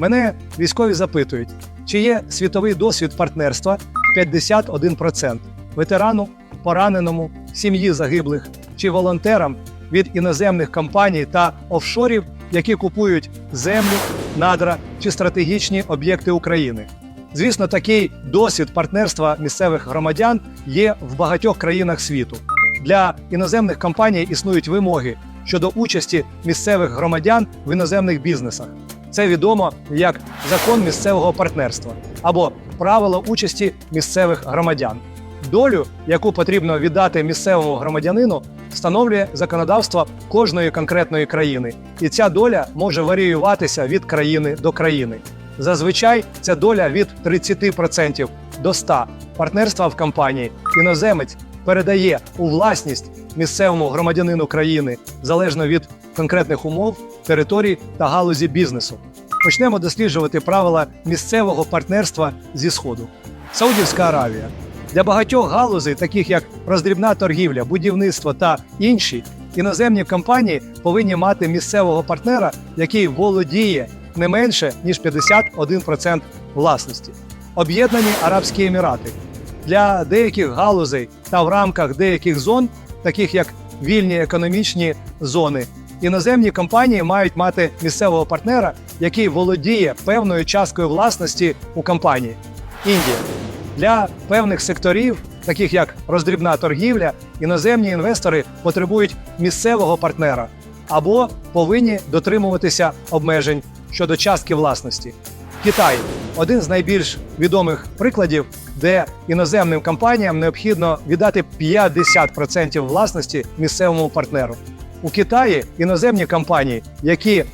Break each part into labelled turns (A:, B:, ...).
A: Мене військові запитують, чи є світовий досвід партнерства 51% ветерану, пораненому, сім'ї загиблих чи волонтерам від іноземних компаній та офшорів, які купують землю, надра чи стратегічні об'єкти України. Звісно, такий досвід партнерства місцевих громадян є в багатьох країнах світу. Для іноземних компаній існують вимоги щодо участі місцевих громадян в іноземних бізнесах. Це відомо як закон місцевого партнерства або правила участі місцевих громадян. Долю, яку потрібно віддати місцевому громадянину, встановлює законодавство кожної конкретної країни, і ця доля може варіюватися від країни до країни. Зазвичай ця доля від 30% до 100%. Партнерства в компанії іноземець передає у власність місцевому громадянину країни залежно від конкретних умов, територій та галузі бізнесу. Почнемо досліджувати правила місцевого партнерства зі сходу. Саудівська Аравія для багатьох галузей, таких як роздрібна торгівля, будівництво та інші, іноземні компанії повинні мати місцевого партнера, який володіє не менше ніж 51% власності. Об'єднані Арабські Емірати для деяких галузей та в рамках деяких зон, таких як вільні економічні зони, іноземні компанії мають мати місцевого партнера, який володіє певною часткою власності у компанії. Індія для певних секторів, таких як роздрібна торгівля, іноземні інвестори потребують місцевого партнера або повинні дотримуватися обмежень щодо частки власності. Китай один з найбільш відомих прикладів, де іноземним компаніям необхідно віддати 50% власності місцевому партнеру. У Китаї іноземні компанії, які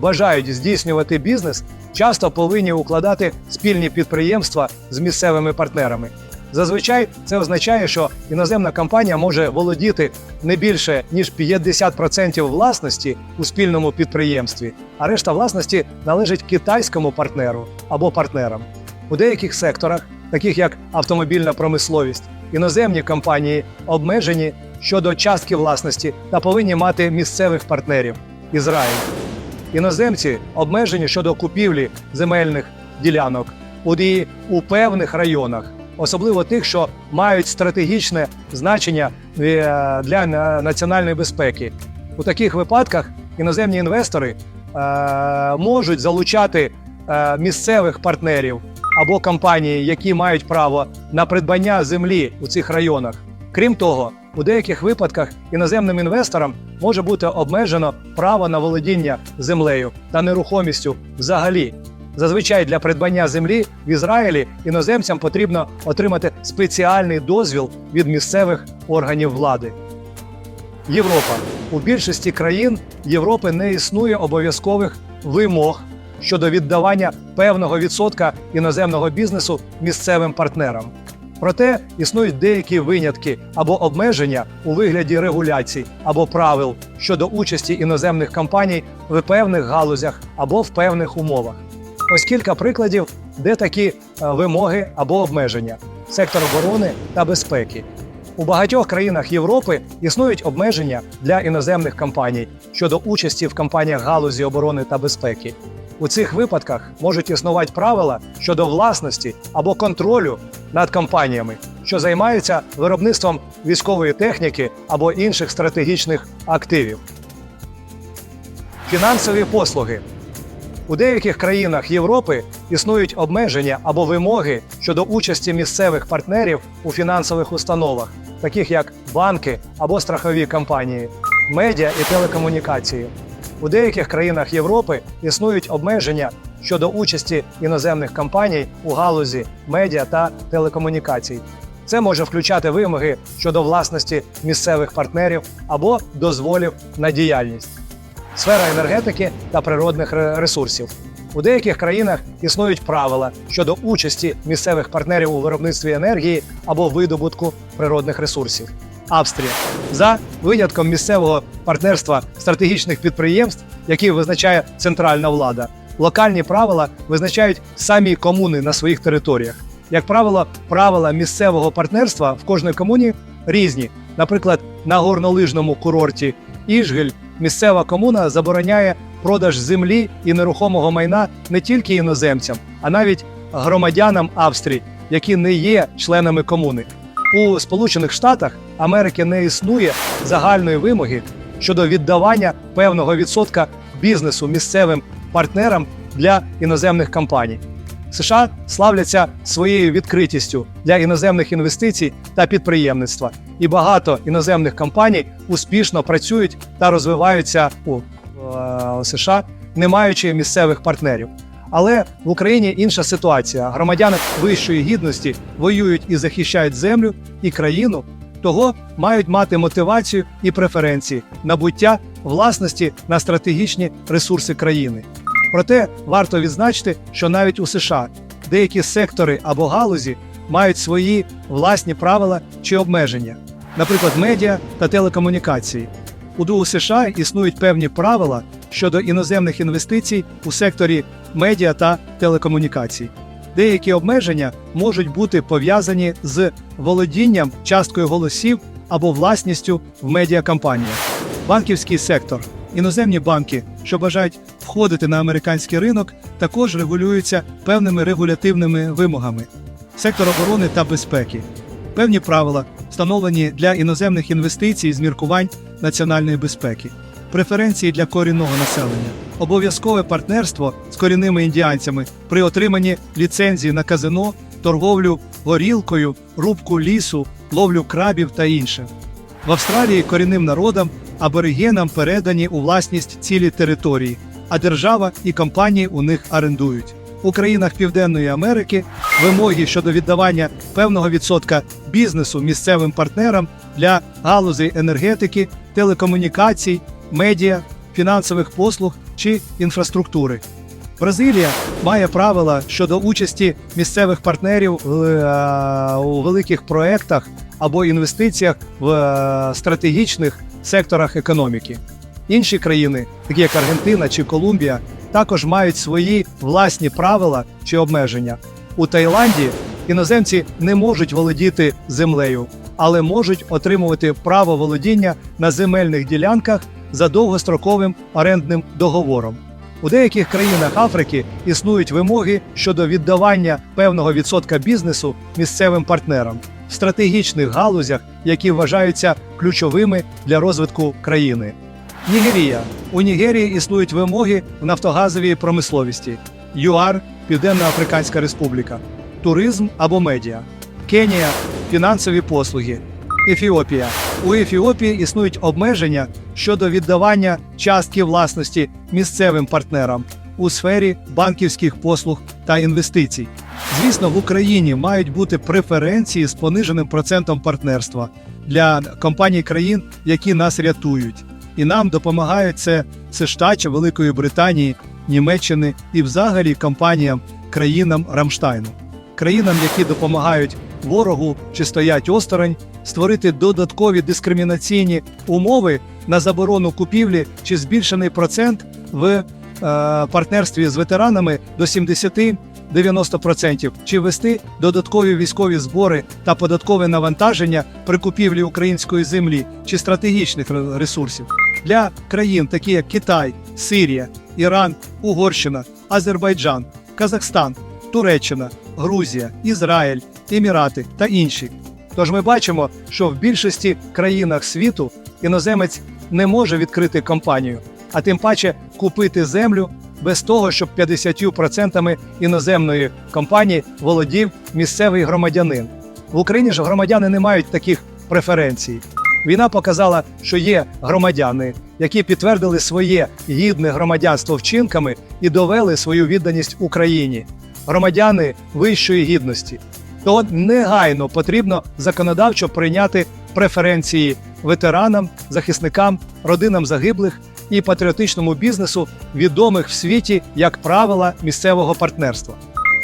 A: бажають здійснювати бізнес, часто повинні укладати спільні підприємства з місцевими партнерами. Зазвичай це означає, що іноземна компанія може володіти не більше ніж 50% власності у спільному підприємстві, а решта власності належить китайському партнеру або партнерам. У деяких секторах, таких як автомобільна промисловість, іноземні компанії обмежені щодо частки власності та повинні мати місцевих партнерів Ізраїль. Іноземці обмежені щодо купівлі земельних ділянок у, певних районах, особливо тих, що мають стратегічне значення е, для національної безпеки. У таких випадках іноземні інвестори е, можуть залучати е, місцевих партнерів або компанії, які мають право на придбання землі у цих районах. Крім того, у деяких випадках іноземним інвесторам може бути обмежено право на володіння землею та нерухомістю взагалі. Зазвичай для придбання землі в Ізраїлі іноземцям потрібно отримати спеціальний дозвіл від місцевих органів влади. Європа у більшості країн Європи не існує обов'язкових вимог щодо віддавання певного відсотка іноземного бізнесу місцевим партнерам. Проте існують деякі винятки або обмеження у вигляді регуляцій або правил щодо участі іноземних компаній в певних галузях або в певних умовах. Ось кілька прикладів, де такі е, вимоги або обмеження: сектор оборони та безпеки. У багатьох країнах Європи існують обмеження для іноземних компаній щодо участі в компаніях галузі оборони та безпеки. У цих випадках можуть існувати правила щодо власності або контролю над компаніями, що займаються виробництвом військової техніки або інших стратегічних активів. Фінансові послуги у деяких країнах Європи існують обмеження або вимоги щодо участі місцевих партнерів у фінансових установах, таких як банки або страхові компанії, медіа і телекомунікації. У деяких країнах Європи існують обмеження щодо участі іноземних компаній у галузі медіа та телекомунікацій. Це може включати вимоги щодо власності місцевих партнерів або дозволів на діяльність сфера енергетики та природних ресурсів. У деяких країнах існують правила щодо участі місцевих партнерів у виробництві енергії або видобутку природних ресурсів. Австрія за винятком місцевого партнерства стратегічних підприємств, які визначає центральна влада. Локальні правила визначають самі комуни на своїх територіях. Як правило, правила місцевого партнерства в кожній комуні різні. Наприклад, на горнолижному курорті Іжгель місцева комуна забороняє продаж землі і нерухомого майна не тільки іноземцям, а навіть громадянам Австрії, які не є членами комуни. У Сполучених Штатах Америки не існує загальної вимоги щодо віддавання певного відсотка бізнесу місцевим партнерам для іноземних компаній. США славляться своєю відкритістю для іноземних інвестицій та підприємництва, і багато іноземних компаній успішно працюють та розвиваються у е, США, не маючи місцевих партнерів. Але в Україні інша ситуація. Громадяни вищої гідності воюють і захищають землю і країну, того мають мати мотивацію і преференції набуття власності на стратегічні ресурси країни. Проте варто відзначити, що навіть у США деякі сектори або галузі мають свої власні правила чи обмеження, наприклад, медіа та телекомунікації. У ДУ США існують певні правила щодо іноземних інвестицій у секторі медіа та телекомунікацій. Деякі обмеження можуть бути пов'язані з володінням часткою голосів або власністю в медіакомпаніях. Банківський сектор. Іноземні банки, що бажають входити на американський ринок, також регулюються певними регулятивними вимогами. Сектор оборони та безпеки. Певні правила встановлені для іноземних інвестицій з міркувань національної безпеки, преференції для корінного населення, обов'язкове партнерство з корінними індіанцями при отриманні ліцензії на казино, торговлю горілкою, рубку лісу, ловлю крабів та інше. В Австралії корінним народам аборигенам передані у власність цілі території, а держава і компанії у них орендують. У країнах Південної Америки вимоги щодо віддавання певного відсотка бізнесу місцевим партнерам для галузей енергетики, телекомунікацій, медіа, фінансових послуг чи інфраструктури. Бразилія має правила щодо участі місцевих партнерів е, у великих проектах або інвестиціях в е, стратегічних секторах економіки. Інші країни, такі як Аргентина чи Колумбія, також мають свої власні правила чи обмеження. У Таїланді іноземці не можуть володіти землею, але можуть отримувати право володіння на земельних ділянках за довгостроковим орендним договором. У деяких країнах Африки існують вимоги щодо віддавання певного відсотка бізнесу місцевим партнерам в стратегічних галузях, які вважаються ключовими для розвитку країни. Нігерія. У Нігерії існують вимоги в нафтогазовій промисловості. ЮАР Південна Африканська Республіка, туризм або медіа, Кенія фінансові послуги, Ефіопія. У Ефіопії існують обмеження щодо віддавання частки власності місцевим партнерам у сфері банківських послуг та інвестицій. Звісно, в Україні мають бути преференції з пониженим процентом партнерства для компаній країн, які нас рятують. І нам допомагають це США чи Великої Британії, Німеччини і взагалі компаніям, країнам Рамштайну, країнам, які допомагають ворогу чи стоять осторонь, створити додаткові дискримінаційні умови на заборону купівлі чи збільшений процент в е, партнерстві з ветеранами до 70-90%, чи ввести додаткові військові збори та податкове навантаження при купівлі української землі чи стратегічних ресурсів для країн, такі як Китай, Сирія, Іран, Угорщина, Азербайджан, Казахстан, Туреччина, Грузія, Ізраїль, Емірати та інші. Тож ми бачимо, що в більшості країнах світу іноземець не може відкрити компанію, а тим паче купити землю без того, щоб 50% іноземної компанії володів місцевий громадянин. В Україні ж громадяни не мають таких преференцій. Війна показала, що є громадяни, які підтвердили своє гідне громадянство вчинками і довели свою відданість Україні. Громадяни вищої гідності. То негайно потрібно законодавчо прийняти преференції ветеранам, захисникам, родинам загиблих і патріотичному бізнесу, відомих в світі як правила місцевого партнерства.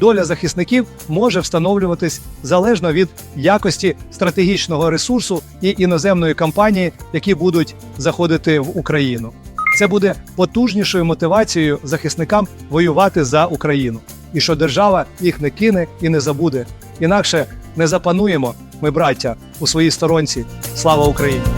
A: Доля захисників може встановлюватись залежно від якості стратегічного ресурсу і іноземної компанії, які будуть заходити в Україну. Це буде потужнішою мотивацією захисникам воювати за Україну, і що держава їх не кине і не забуде. Інакше не запануємо ми, браття, у своїй сторонці. Слава Україні!